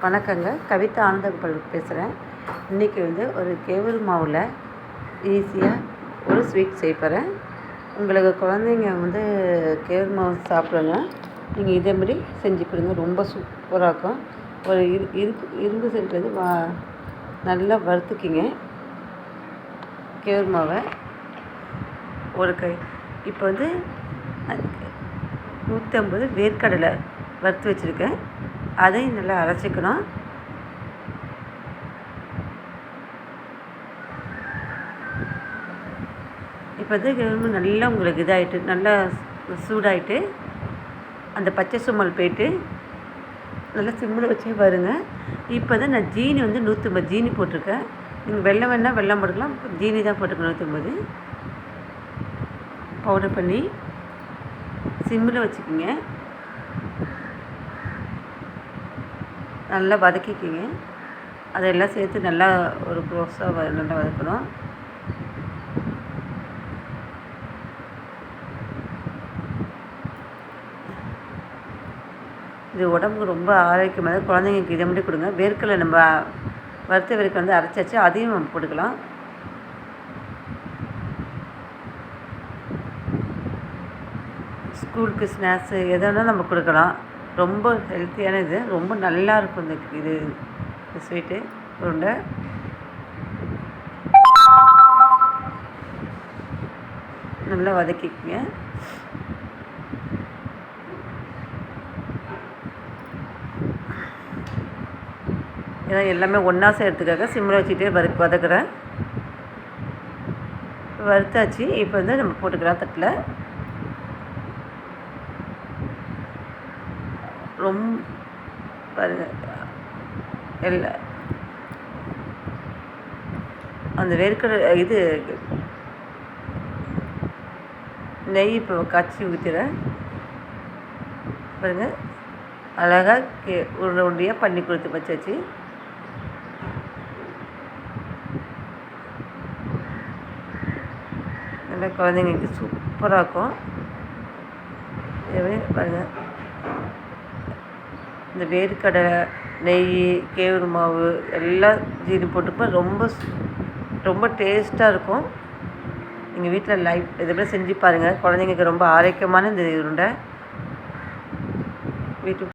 வணக்கங்க. கவிதா ஆனந்தகோபால் பேசுகிறேன் இன்றைக்கி வந்து ஒரு கேவுரு மாவில் ஈஸியாக ஒரு ஸ்வீட் செய்ய போகிறேன் உங்களுக்கு குழந்தைங்க வந்து கேவுரு மாவு சாப்பிடுங்க நீங்கள் இதேமாரி செஞ்சு கொடுங்க. ரொம்ப சூப்பராக இருக்கும். ஒரு இரு இரும்பு இரும்பு செல்ட்டு வா நல்லா வறுத்துக்கிங்க. கேவுரு மாவை ஒரு கை. இப்போ வந்து நூற்றம்பது வேர்க்கடலை வறுத்து வச்சுருக்கேன். அதையும் நல்லா அரைச்சிக்கணும். இப்போ வந்து எலும்பு நல்லா உங்களுக்கு இதாகிட்டு நல்லா சூடாகிட்டு அந்த பச்சை சுமல் போயிட்டு நல்லா சிம்மில் வச்சே பாருங்க. இப்போ தான் நான் ஜீனி வந்து நூற்றம்பது ஜீனி போட்டிருக்கேன். நீங்கள் வெள்ளம் வேணால் வெள்ளம் போட்டுக்கலாம். ஜீனி தான் போட்டுக்கணும் நூற்றம்பது பவுடர் பண்ணி சிம்மில் வச்சுக்கோங்க. நல்லா வதக்கிக்கிங்க. அதெல்லாம் சேர்த்து நல்லா ஒரு க்ளோஸாக நல்லா வதக்கணும். இது உடம்புக்கு ரொம்ப ஆரோக்கியமாக குழந்தைங்களுக்கு இதை மட்டும் கொடுங்க. வேர்க்கலை நம்ம வறுத்த வேர்க்கடலை வந்து அரைச்சாச்சு. அதையும் நம்ம போட்டுக்கலாம். ஸ்கூலுக்கு ஸ்நாக்ஸு எதை நம்ம கொடுக்கலாம். ரொம்ப ஹெல்த்தியான இது. ரொம்ப நல்லா இருக்கும் இந்த இது இந்த ஸ்வீட்டு உருண்டை. நல்லா வதக்கிக்கங்க. ஏன்னா எல்லாமே ஒன்றா சேர்த்துக்காக சிம்மில் வச்சுட்டே வறு வதக்குறேன். வறுத்தாச்சு. இப்போ வந்து நம்ம போட்டுக்கலாம் தட்டில். ரொம்ப பாருங்கள் அந்த வேர்க்கடலை இது நெய் இப்போ காய்ச்சி ஊற்றிடுறேன் பாருங்கள் அழகாக கே உருண்டை உருண்டையாக பண்ணி கொடுத்து வச்சாச்சு. நல்லா குழந்தைங்களுக்கு சூப்பராக இருக்கும். பாருங்கள் இந்த வேர்க்கடலை நெய் கேவுரு மாவு எல்லாம் ஜீனி போட்டுப்போம் ரொம்ப ரொம்ப டேஸ்ட்டாக இருக்கும். எங்கள் வீட்டில் லைஃப் இதை மாதிரி செஞ்சு பாருங்கள் குழந்தைங்களுக்கு ரொம்ப ஆரோக்கியமான இந்த உருண்டை. வீட்டு